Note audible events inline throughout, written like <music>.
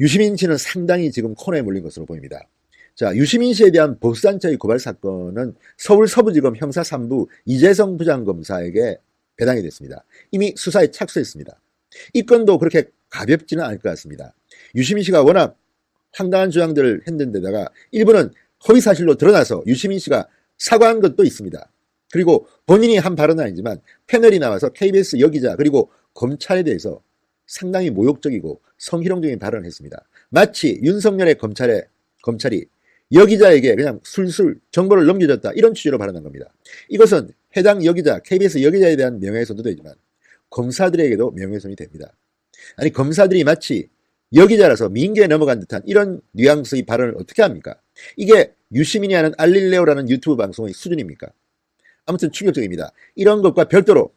유시민 씨는 상당히 지금 코너에 몰린 것으로 보입니다. 자, 유시민 씨에 대한 법산자의 고발 사건은 서울 서부지검 형사 3부 이재성 부장검사에게 배당이 됐습니다. 이미 수사에 착수했습니다. 이 건도 그렇게 가볍지는 않을 것 같습니다. 유시민 씨가 워낙 황당한 주장들을 했는 데다가 일부는 허위 사실로 드러나서 유시민 씨가 사과한 것도 있습니다. 그리고 본인이 한 발언은 아니지만 패널이 나와서 KBS 여기자 그리고 검찰에 대해서 상당히 모욕적이고 성희롱적인 발언을 했습니다. 마치 윤석열의 검찰에 검찰이 여기자에게 그냥 술술 정보를 넘겨줬다 이런 취지로 발언한 겁니다. 이것은 해당 여기자 KBS 여기자에 대한 명예훼손도 되지만 검사들에게도 명예훼손이 됩니다. 아니 검사들이 마치 여기자라서 민계에 넘어간 듯한 이런 뉘앙스의 발언을 어떻게 합니까? 이게 유시민이 하는 알릴레오라는 유튜브 방송의 수준입니까? 아무튼 충격적입니다. 이런 것과 별도로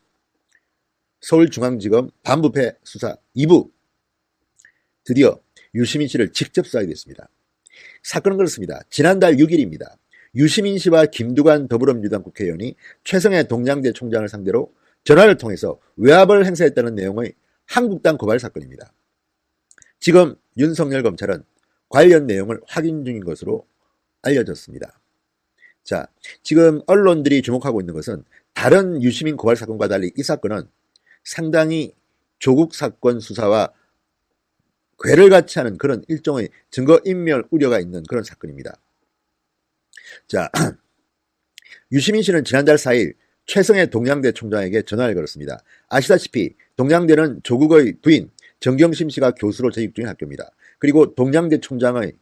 서울중앙지검 반부패 수사 2부 드디어 유시민 씨를 직접 수사하게 됐습니다. 사건은 그렇습니다. 지난달 6일입니다. 유시민 씨와 김두관 더불어민주당 국회의원이 최성해 동양대 총장을 상대로 전화를 통해서 외압을 행사했다는 내용의 한국당 고발 사건입니다. 지금 윤석열 검찰은 관련 내용을 확인 중인 것으로 알려졌습니다. 자, 지금 언론들이 주목하고 있는 것은 다른 유시민 고발 사건과 달리 이 사건은 상당히 조국 사건 수사와 괴를 같이 하는 그런 일종의 증거 인멸 우려가 있는 그런 사건입니다. 자, <clears throat> 유시민 씨는 지난달 4일 최성해 동양대 총장에게 전화를 걸었습니다. 아시다시피 동양대는 조국의 부인 정경심 씨가 교수로 재직 중인 학교입니다. 그리고 동양대 총장의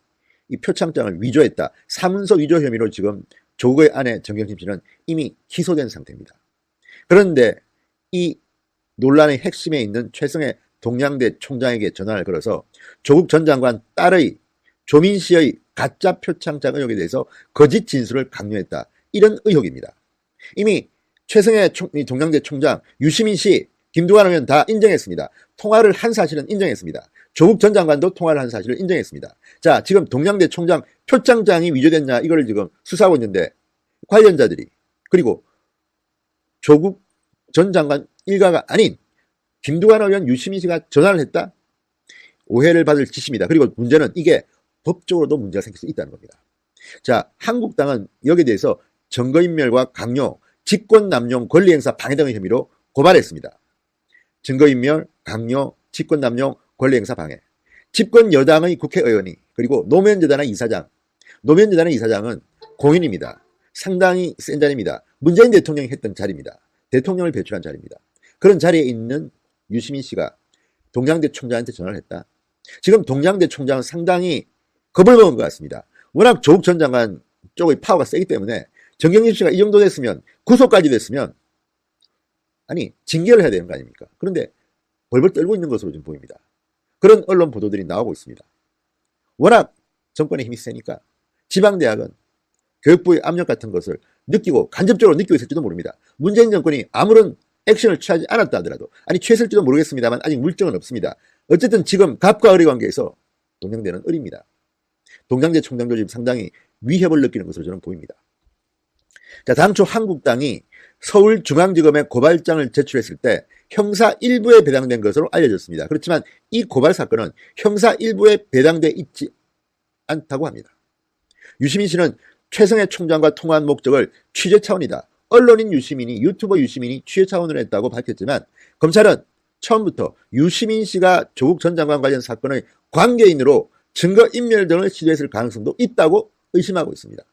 이 표창장을 위조했다. 사문서 위조 혐의로 지금 조국의 아내 정경심 씨는 이미 기소된 상태입니다. 그런데 이 논란의 핵심에 있는 최성해 동양대 총장에게 전화를 걸어서 조국 전 장관 딸의 조민 씨의 가짜 표창장 의혹에 대해서 거짓 진술을 강요했다. 이런 의혹입니다. 이미 최성해 총, 동양대 총장, 유시민 씨, 김두관 의원 다 인정했습니다. 통화를 한 사실은 인정했습니다. 조국 전 장관도 통화를 한 사실을 인정했습니다. 자, 지금 동양대 총장 표창장이 위조됐냐 이걸 지금 수사하고 있는데 관련자들이 그리고 조국 전 장관 일가가 아닌 김두관 의원 유시민 씨가 전화를 했다? 오해를 받을 짓입니다. 그리고 문제는 이게 법적으로도 문제가 생길 수 있다는 겁니다. 자, 한국당은 여기에 대해서 증거인멸과 강요, 직권남용, 권리행사 방해 등의 혐의로 고발했습니다. 증거인멸, 강요, 직권남용, 권리행사 방해. 집권 여당의 국회의원이 그리고 노무현 재단의 이사장, 노무현 재단의 이사장은 공인입니다. 상당히 센 자리입니다. 문재인 대통령이 했던 자리입니다. 대통령을 배출한 자리입니다. 그런 자리에 있는 유시민 씨가 동양대 총장한테 전화를 했다. 지금 동양대 총장은 상당히 겁을 먹은 것 같습니다. 워낙 조국 전 장관 쪽의 파워가 세기 때문에 정경심 씨가 이 정도 됐으면 구속까지 됐으면 아니 징계를 해야 되는 거 아닙니까? 그런데 벌벌 떨고 있는 것으로 지금 보입니다. 그런 언론 보도들이 나오고 있습니다. 워낙 정권의 힘이 세니까 지방대학은 교육부의 압력 같은 것을 느끼고 간접적으로 느끼고 있을지도 모릅니다. 문재인 정권이 아무런 액션을 취하지 않았다 하더라도 아니 취했을지도 모르겠습니다만 아직 물증은 없습니다. 어쨌든 지금 갑과 을의 관계에서 동양대는 을입니다. 동양대 총장도 지금 상당히 위협을 느끼는 것으로 저는 보입니다. 자, 당초 한국당이 서울중앙지검에 고발장을 제출했을 때 형사 1부에 배당된 것으로 알려졌습니다. 그렇지만 이 고발 사건은 형사 1부에 배당돼 있지 않다고 합니다. 유시민 씨는 최성해 총장과 통화한 목적을 취재 차원이다. 언론인 유시민이 유튜버 유시민이 취재 차원으로 했다고 밝혔지만 검찰은 처음부터 유시민 씨가 조국 전 장관 관련 사건의 관계인으로 증거 인멸 등을 시도했을 가능성도 있다고 의심하고 있습니다.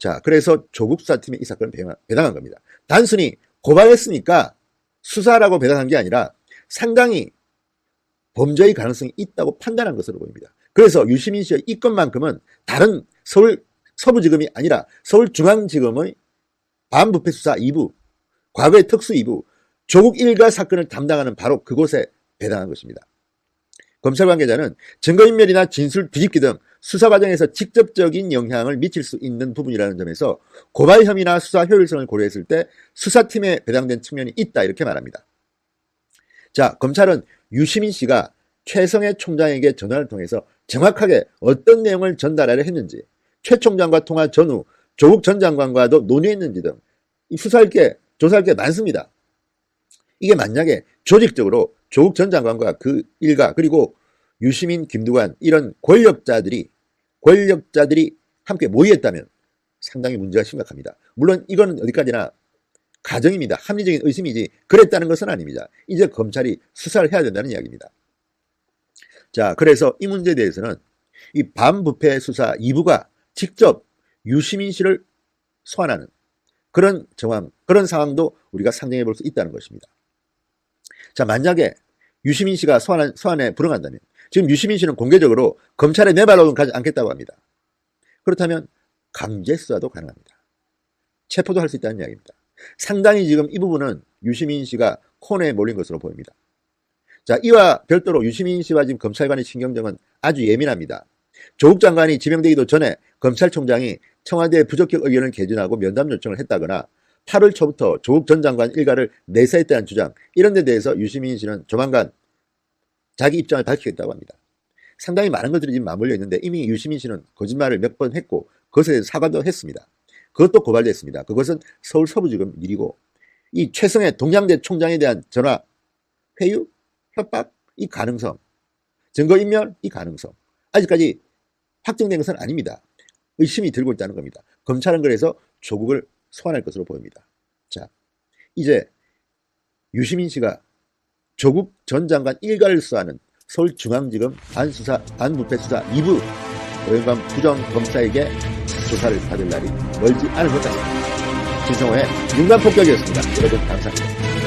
자, 그래서 조국 수사팀이 이 사건을 배당한 겁니다. 단순히 고발했으니까 수사라고 배당한 게 아니라 상당히 범죄의 가능성이 있다고 판단한 것으로 보입니다. 그래서 유시민 씨의 이 건만큼은 다른 서울 서부지검이 아니라 서울중앙지검의 반부패 수사 2부, 과거의 특수 2부, 조국 일가 사건을 담당하는 바로 그곳에 배당한 것입니다. 검찰 관계자는 증거인멸이나 진술 뒤집기 등 수사 과정에서 직접적인 영향을 미칠 수 있는 부분이라는 점에서 고발 혐의나 수사 효율성을 고려했을 때 수사팀에 배당된 측면이 있다 이렇게 말합니다. 자, 검찰은 유시민 씨가 최성해 총장에게 전화를 통해서 정확하게 어떤 내용을 전달하려 했는지, 최 총장과 통화 전후 조국 전 장관과도 논의했는지 등 수사할 게, 조사할 게 많습니다. 이게 만약에 조직적으로 조국 전 장관과 그 일가 그리고 유시민, 김두관 이런 권력자들이 권력자들이 함께 모의했다면 상당히 문제가 심각합니다. 물론 이거는 어디까지나 가정입니다. 합리적인 의심이지 그랬다는 것은 아닙니다. 이제 검찰이 수사를 해야 된다는 이야기입니다. 자, 그래서 이 문제에 대해서는 이 반부패 수사 2부가 직접 유시민 씨를 소환하는 그런 정황, 그런 상황도 우리가 상정해 볼 수 있다는 것입니다. 자, 만약에 유시민 씨가 소환, 소환에 불응한다면 지금 유시민 씨는 공개적으로 검찰에 내발로는 가지 않겠다고 합니다. 그렇다면 강제 수사도 가능합니다. 체포도 할 수 있다는 이야기입니다. 상당히 지금 이 부분은 유시민 씨가 코너에 몰린 것으로 보입니다. 자, 이와 별도로 유시민 씨와 지금 검찰관의 신경정은 아주 예민합니다. 조국 장관이 지명되기도 전에 검찰총장이 청와대 부적격 의견을 개진하고 면담 요청을 했다거나 8월 초부터 조국 전 장관 일가를 내사했다는 주장 이런 데 대해서 유시민 씨는 조만간 자기 입장을 밝히겠다고 합니다. 상당히 많은 것들이 지금 맞물려 있는데 이미 유시민 씨는 거짓말을 몇 번 했고 그것에 대해서 사과도 했습니다. 그것도 고발됐습니다. 그것은 서울 서부지검 일이고 이 최성해 동양대 총장에 대한 전화 회유 협박 이 가능성 증거인멸 이 가능성 아직까지 확정된 것은 아닙니다. 의심이 들고 있다는 겁니다. 검찰은 그래서 조국을 소환할 것으로 보입니다. 자, 이제 유시민 씨가 조국 전 장관 일가를 수사하는 서울중앙지검 반수사 반부패 수사 2부 오영감 부정검사에게 조사를 받을 날이 멀지 않은 것 같습니다. 진성호의 윤관 폭격이었습니다. 여러분 감사합니다.